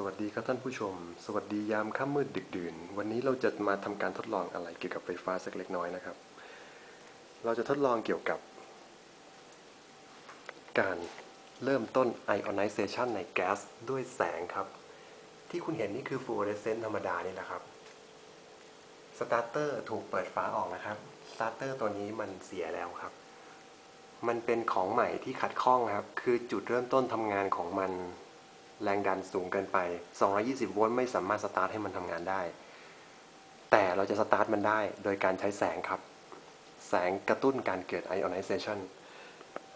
สวัสดีครับท่านผู้ชม สวัสดียามค่ำมืดดึกดื่น วันนี้เราจะมาทำการทดลองอะไรเกี่ยวกับไฟฟ้าสักเล็กน้อยนะครับ เราจะทดลองเกี่ยวกับ การเริ่มต้น ionization ในแก๊สด้วยแสงครับ ที่คุณเห็นนี่คือฟลูออเรสเซนต์ธรรมดานี่แหละครับสตาร์เตอร์ถูกเปิดฝาออกนะครับสตาร์เตอร์ตัวนี้มันเสียแล้วครับ มันเป็นของใหม่ที่ขัดข้องครับ คือจุดเริ่มต้นทำงานของมัน แรงดันสูงเกินไป 220 โวลต์ไม่สามารถสตาร์ทให้มันทำงานได้ แต่เราจะสตาร์ทมันได้โดยการใช้แสงครับ แสงกระตุ้นการเกิด ionization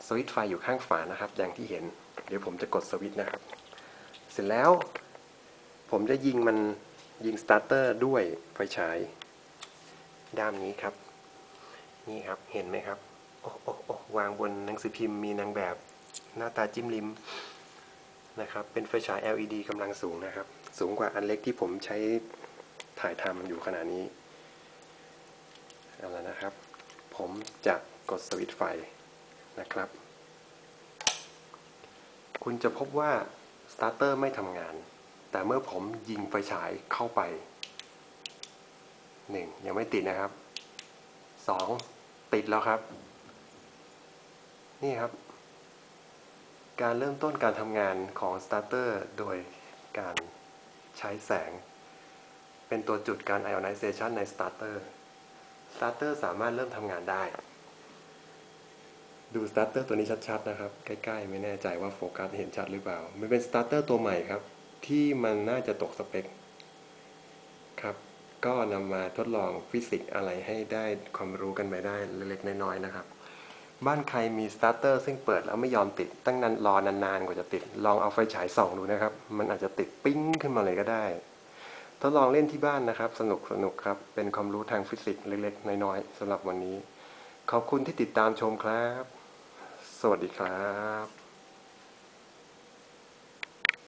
สวิตช์ไฟอยู่ข้างฝานะครับ อย่างที่เห็น เดี๋ยวผมจะกดสวิตช์นะครับ เสร็จแล้ว ผมจะยิงมันยิงสตาร์เตอร์ด้วยไฟฉายด้ามนี้ครับ นี่ครับเห็นไหมครับ โอ้โอ้โอ้วางบนหนังสือพิมพ์มีนางแบบ หน้าตาจิ้มลิม นะครับเป็นไฟฉาย LED กำลังสูงนะครับ สูงกว่าอันเล็กที่ผมใช้ถ่ายทำอยู่ขณะนี้เอาละนะครับ ผมจะกดสวิตช์ไฟนะครับ คุณจะพบว่าสตาร์เตอร์ไม่ทำงาน แต่เมื่อผมยิงไฟฉายเข้าไปหนึ่งยังไม่ติดนะครับสองติดแล้วครับ นี่ครับ การเริ่มต้นการทำงานของสตาร์เตอร์โดยการใช้แสง เป็นตัวจุดการ ionization ในสตาร์เตอร์สตาร์เตอร์สามารถเริ่มทำงานได้ ดูสตาร์เตอร์ตัวนี้ชัดๆนะครับ ใกล้ๆ ไม่แน่ใจว่าโฟกัสเห็นชัดหรือเปล่า มันเป็นสตาร์เตอร์ตัวใหม่ครับ ที่มันน่าจะตกสเปคครับ ก็นำมาทดลองฟิสิกส์อะไรให้ได้ความรู้กันไปได้เล็กๆน้อยๆนะครับ บ้านใครมีสตาร์เตอร์ซึ่งเปิดแล้วไม่ยอมติด ตั้งนั้นรอนานๆกว่าจะติด ลองเอาไฟฉายส่องดูนะครับ มันอาจจะติดปิ้งขึ้นมาเลยก็ได้ ทดลองเล่นที่บ้านนะครับ สนุกสนุกครับ เป็นความรู้ทางฟิสิกส์เล็กๆ น้อยๆสำหรับวันนี้ ขอบคุณที่ติดตามชมครับ สวัสดีครับ